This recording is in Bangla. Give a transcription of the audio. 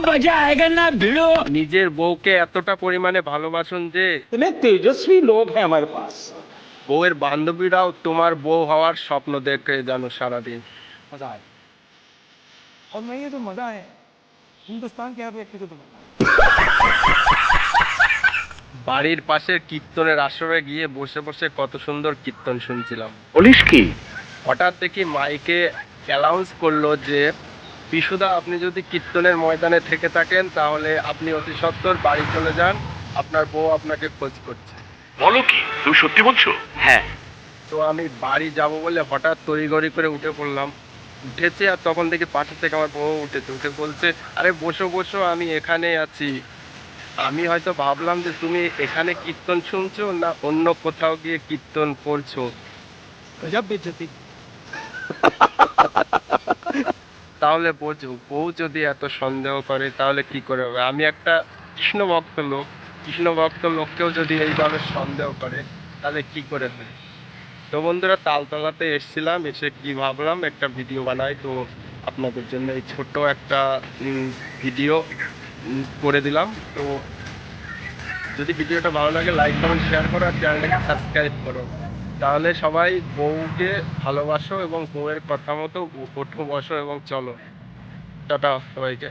मजा आएगा ना भिड़ो নিজের বউকে এতটা পরিমাণে ভালোবাসুন যে इतने तेजस्वी लोग हैं हमारे पास বউয়ের বান্ধবীরাও তোমার বউ হওয়ার স্বপ্ন দেখে জানো সারাদিন मजा आए और नहीं ये तो मजा है हिंदुस्तान के हर व्यक्ति को तो मजा বাড়ির পাশের কীর্তনের আসরে গিয়ে বসে বসে কত সুন্দর কীর্তন শুনছিলাম पुलिस की হঠাৎ দেখি মাইকে অ্যালাউন্স করলো যে পিসুদা আপনি যদি কীর্তনের ময়দানে থেকে থাকেন তাহলে আপনি অতি সত্তর বাড়ি চলে যান। আপনার বউ আপনাকে খোঁজ করছে। বলো কি? তুমি সত্যি বলছো? হ্যাঁ। তো আমি বাড়ি যাব বলে হঠাৎ তড়িঘড়ি করে উঠে পড়লাম। উঠেছে আর তখন দেখি পাশে থেকে আমার বউ উঠেছে। উঠে বলছে আরে বসো বসো আমি এখানে আছি। আমি হয়তো ভাবলাম যে তুমি এখানে কীর্তন শুনছো না অন্য কোথাও গিয়ে কীর্তন করছ? তাহলে বোঝো, বউ যদি এত সন্দেহ করে, তাহলে কি করে হবে? আমি একটা কৃষ্ণ ভক্ত লোক কৃষ্ণ ভক্ত লোককেও যদি এইভাবে সন্দেহ করে, তাহলে কি করে হবে? তো বন্ধুরা, তালতলাতে এসেছিলাম, এসে কি ভাবলাম, একটা ভিডিও বানাই। তো আপনাদের জন্য এই ছোট একটা ভিডিও করে দিলাম। তো যদি ভিডিওটা ভালো লাগে লাইক কমেন্ট শেয়ার করো, আর চ্যানেলটাকে সাবস্ক্রাইব করো। তাহলে সবাই বউকে ভালোবাসো এবং বউয়ের কথা মতো ওঠো বসো এবং চলো। টাটা সবাইকে।